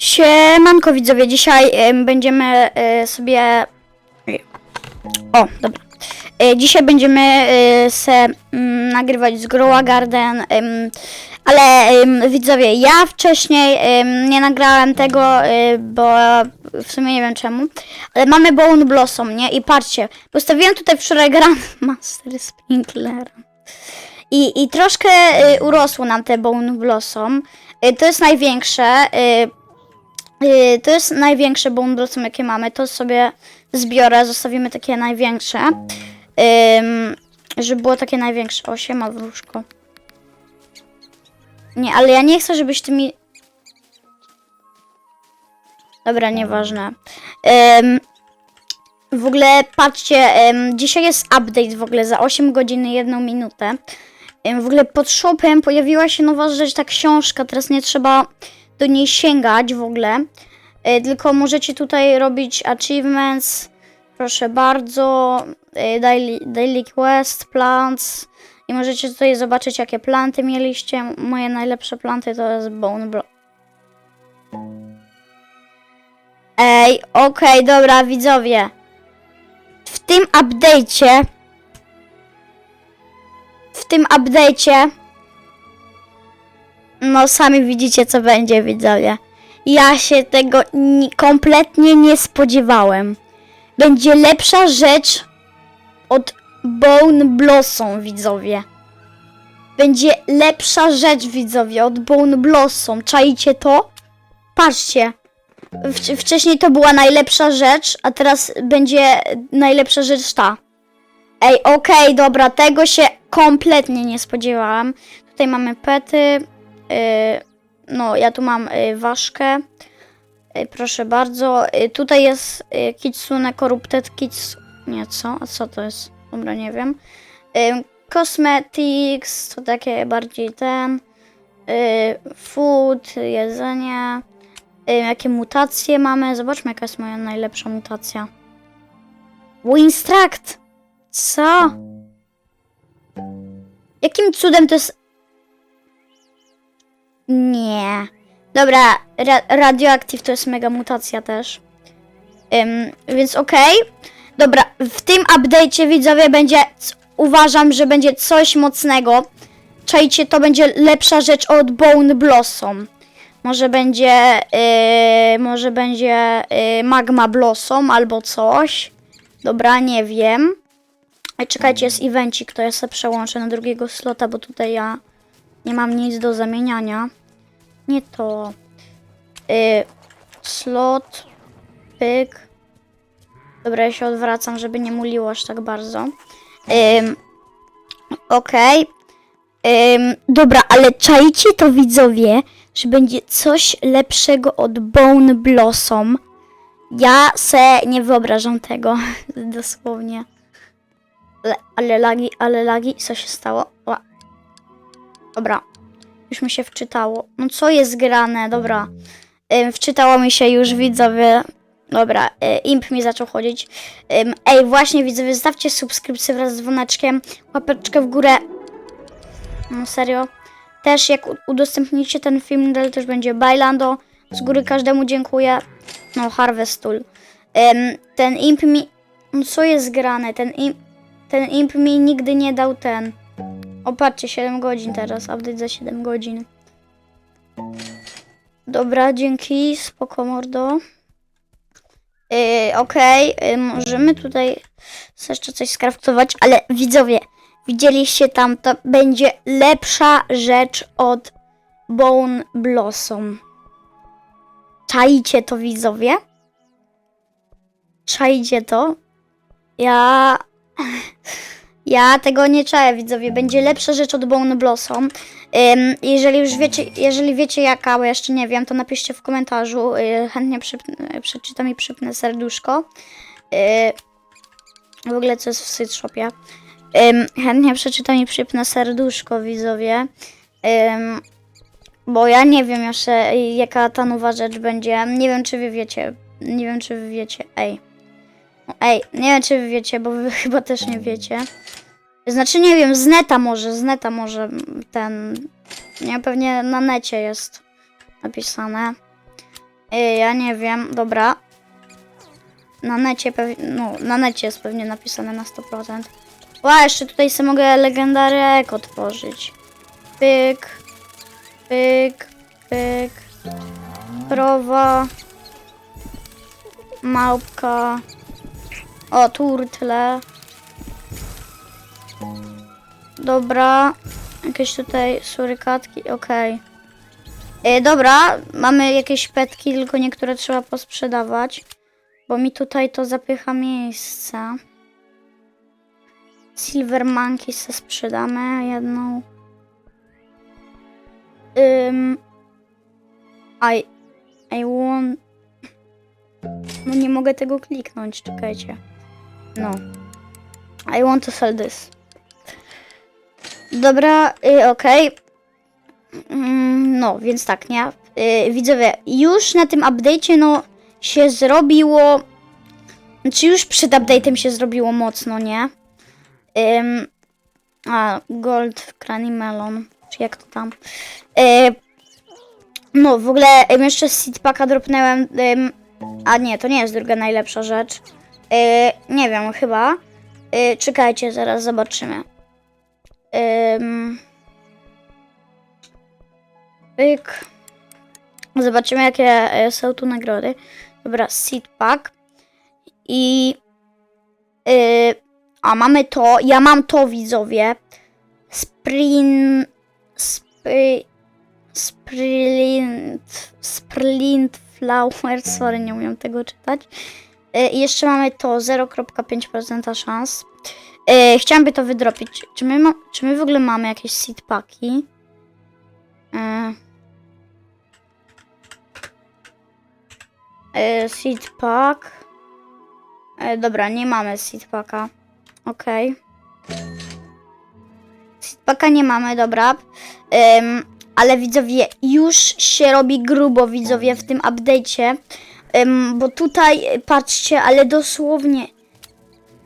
Siemanko widzowie, dzisiaj em, będziemy e, sobie... O, dobra. E, dzisiaj będziemy e, se mm, nagrywać z Growa Garden, em, ale em, widzowie, ja wcześniej em, nie nagrałem tego, e, bo w sumie nie wiem czemu, ale mamy Bone Blossom, nie? I patrzcie, postawiłem tutaj wczoraj Grandmaster Sprinkler. I, I troszkę y, urosło nam te Bone Blossom. Y, to jest największe. Y, y, to jest największe Blossom, jakie mamy. To sobie zbiorę, zostawimy takie największe. Ym, żeby było takie największe. O, siema, wróżko. Nie, ale ja nie chcę, żebyś ty mi... Dobra, nieważne. Ym, w ogóle patrzcie, em, dzisiaj jest update w ogóle za 8 godzin i 1 minutę. Em, w ogóle pod shopem pojawiła się nowa rzecz, ta książka, teraz nie trzeba do niej sięgać w ogóle. E, tylko możecie tutaj robić achievements, proszę bardzo, e, daily, daily quest, plants i możecie tutaj zobaczyć jakie planty mieliście. Moje najlepsze planty to jest bone block. Ej, okej, dobra widzowie w tym update'cie w tym update'cie no sami widzicie co będzie widzowie. Ja się tego ni- kompletnie nie spodziewałem. Będzie lepsza rzecz od Bone Blossom widzowie. Będzie lepsza rzecz widzowie od Bone Blossom. Czaicie to? Patrzcie. Wcz- wcześniej to była najlepsza rzecz, a teraz będzie najlepsza rzecz ta. Ej, okej, dobra, tego się kompletnie nie spodziewałam. Tutaj mamy pety. Yy, no, ja tu mam yy, ważkę. Yy, proszę bardzo. Tutaj jest Kitsune Corrupted Kits... Nie, co? A co to jest? Dobra, nie wiem. Cosmetics, to takie bardziej ten. Food, jedzenie. Y, jakie mutacje mamy. Zobaczmy, jaka jest moja najlepsza mutacja. Winstract! Co? Jakim cudem to jest... Dobra, ra radioactive to jest mega mutacja też. Ym, więc okej. Dobra, w tym update'cie widzowie będzie... Uważam, że będzie coś mocnego. Czajcie, to będzie lepsza rzecz od Bone Blossom. Może będzie, yy, może będzie yy, Magma Blossom albo coś. Dobra, nie wiem. Czekajcie, jest evencik, to ja sobie przełączę na drugiego slota, bo tutaj ja nie mam nic do zamieniania. Nie to. Yy, slot, pyk. Dobra, ja się odwracam, żeby nie muliło aż tak bardzo. Ym, Okej. Ym, dobra, ale czajcie to widzowie, że będzie coś lepszego od Bone Blossom. Ja se nie wyobrażam tego, dosłownie. Ale, ale lagi, ale lagi, co się stało? Ła. Dobra, już mi się wczytało. No co jest grane? Dobra. Ym, wczytało mi się już widzowie. Dobra, y, imp mi zaczął chodzić. Ym, ej, właśnie widzowie, zostawcie subskrypcję wraz z dzwoneczkiem, łapeczkę w górę. No serio. Też jak udostępnicie ten film, dalej też będzie Bailando. Z góry każdemu dziękuję. No, Harvest Tool. Ym, ten imp mi... No co jest grane? Ten imp, ten imp mi nigdy nie dał ten. Opatrzcie, 7 godzin teraz. Update za 7 godzin. Dobra, dzięki. Spoko, mordo. Yy, Okej, yy, możemy tutaj jeszcze coś skraftować, ale widzowie, widzieliście tam, to będzie lepsza rzecz od Bone Blossom. Czajcie to, widzowie? Czajcie to? Ja... Ja tego nie czaję, widzowie. Będzie lepsza rzecz od Bone Blossom. Jeżeli już wiecie, jeżeli wiecie jaka, bo jeszcze nie wiem, to napiszcie w komentarzu. Yy, chętnie przypnę, przeczytam i przypnę serduszko. Yy, w ogóle co jest w Sweet Shopie. Ym, chętnie przeczytam i przypnę serduszko, widzowie. Bo ja nie wiem jeszcze, jaka ta nowa rzecz będzie. Nie wiem, czy wy wiecie. Nie wiem, czy wy wiecie. Ej. Ej, nie wiem, czy wy wiecie, bo wy chyba też nie wiecie. Znaczy, nie wiem, z neta może, z neta może ten... Nie, pewnie na necie jest napisane. Y, ja nie wiem, dobra. Na necie pewnie, no, na necie jest pewnie napisane na 100%. Ła, jeszcze tutaj sobie mogę legendarek otworzyć. Pyk, pyk, pyk. Krowa. Małpka. O, turtle. Dobra. Jakieś tutaj surykatki, okej. E, dobra, mamy jakieś petki, tylko niektóre trzeba posprzedawać. Bo mi tutaj to zapycha miejsce. Silver Monkey se sprzedamy jedną. Ym, I, I want... No nie mogę tego kliknąć, czekajcie. No. I want to sell this. Dobra, y, okej. Mm, No, więc tak, nie? Y, widzowie, już na tym update'cie, no, się zrobiło... Znaczy już przed update'em się zrobiło mocno, nie? Ym, a, Gold Cranny Melon, czy jak to tam? Y, no, w ogóle ym, jeszcze z seedpacka dropnęłem... Ym, a nie, to nie jest druga najlepsza rzecz. Y, nie wiem, chyba. Y, czekajcie, zaraz zobaczymy. Ym, pyk. Zobaczymy, jakie e, są tu nagrody. Dobra, seed pack. I. y, a mamy to. Ja mam to, widzowie. Sprint. Spry, sprint. Sprint flower. Sorry, nie umiem tego czytać. Y, I jeszcze mamy to 0,5% szans. Y, chciałabym to wydropić. Czy my, ma, czy my w ogóle mamy jakieś seed packi? Y, y, seed pack. Y, dobra, nie mamy seed packa. Okej. Seed packa nie mamy, dobra. Ym, ale widzowie, już się robi grubo, widzowie, w tym update'cie. Bo tutaj, y, patrzcie, ale dosłownie,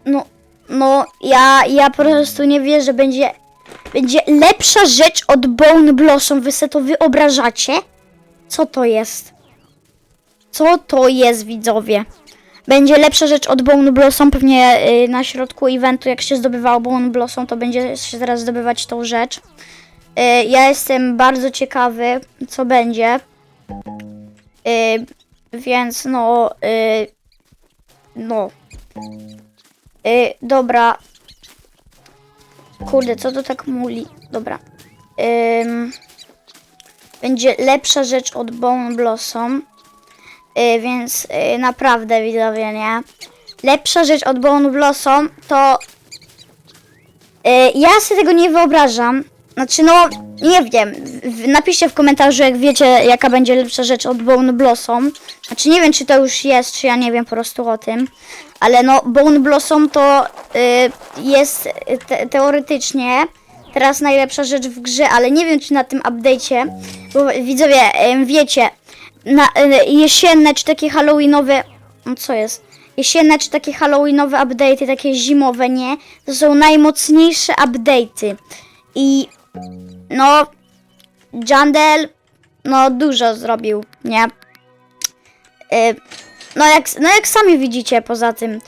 no, no, ja, ja po prostu nie wierzę, będzie, będzie lepsza rzecz od Bone Blossom, wy sobie to wyobrażacie? Co to jest? Co to jest, widzowie? Będzie lepsza rzecz od Bone Blossom, pewnie y, na środku eventu, jak się zdobywało Bone Blossom, to będzie się teraz zdobywać tą rzecz. Y, ja jestem bardzo ciekawy, co będzie. Y, więc no, y, no. Y, dobra. Kurde, co to tak muli? Dobra. Będzie lepsza rzecz od Bone Blossom. Y, więc naprawdę widzowie, nie? Lepsza rzecz od Bone Blossom to... Ja sobie tego nie wyobrażam. Znaczy no, nie wiem. Napiszcie w komentarzu, jak wiecie, jaka będzie lepsza rzecz od Bone Blossom. Znaczy nie wiem, czy to już jest, czy ja nie wiem po prostu o tym. Ale no, Bone Blossom to y, jest te, teoretycznie teraz najlepsza rzecz w grze, ale nie wiem, czy na tym update'cie, bo widzowie, em, wiecie, na, y, jesienne czy takie halloweenowe, no co jest? Jesienne czy takie halloweenowe update'y, takie zimowe, nie? To są najmocniejsze update'y. I no, Jandel, no dużo zrobił, nie? Y, no jak, no jak sami widzicie poza tym. Y,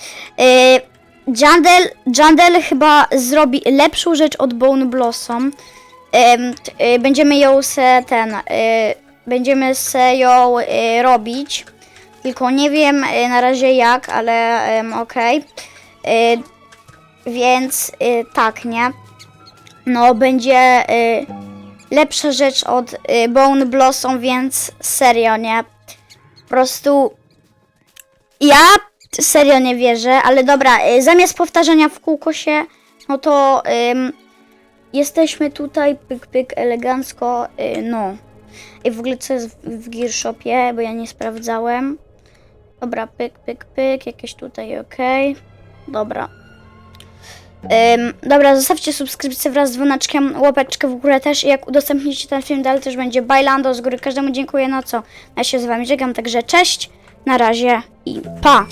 Jandel, Jandel chyba zrobi lepszą rzecz od Bone Blossom. Ym, t- y, będziemy ją se ten, y, będziemy se ją y, robić. Tylko nie wiem y, na razie jak, ale ym, okej. Y, Więc y, tak, nie? No będzie y, lepsza rzecz od y, Bone Blossom, więc serio, nie? Po prostu ja serio nie wierzę, ale dobra, y, zamiast powtarzania w kółko się, no to ym, jesteśmy tutaj, pyk, pyk, elegancko, y, no. I w ogóle co jest w, w Gear Shopie, bo ja nie sprawdzałem. Dobra, pyk, pyk, pyk, jakieś tutaj, okej. Dobra. Ym, dobra, zostawcie subskrypcję wraz z dzwoneczkiem, łapeczkę w górę też i jak udostępnicie ten film dalej też będzie Bailando z góry. Każdemu dziękuję na co. Ja się z wami żegnam, także cześć, na razie i pa!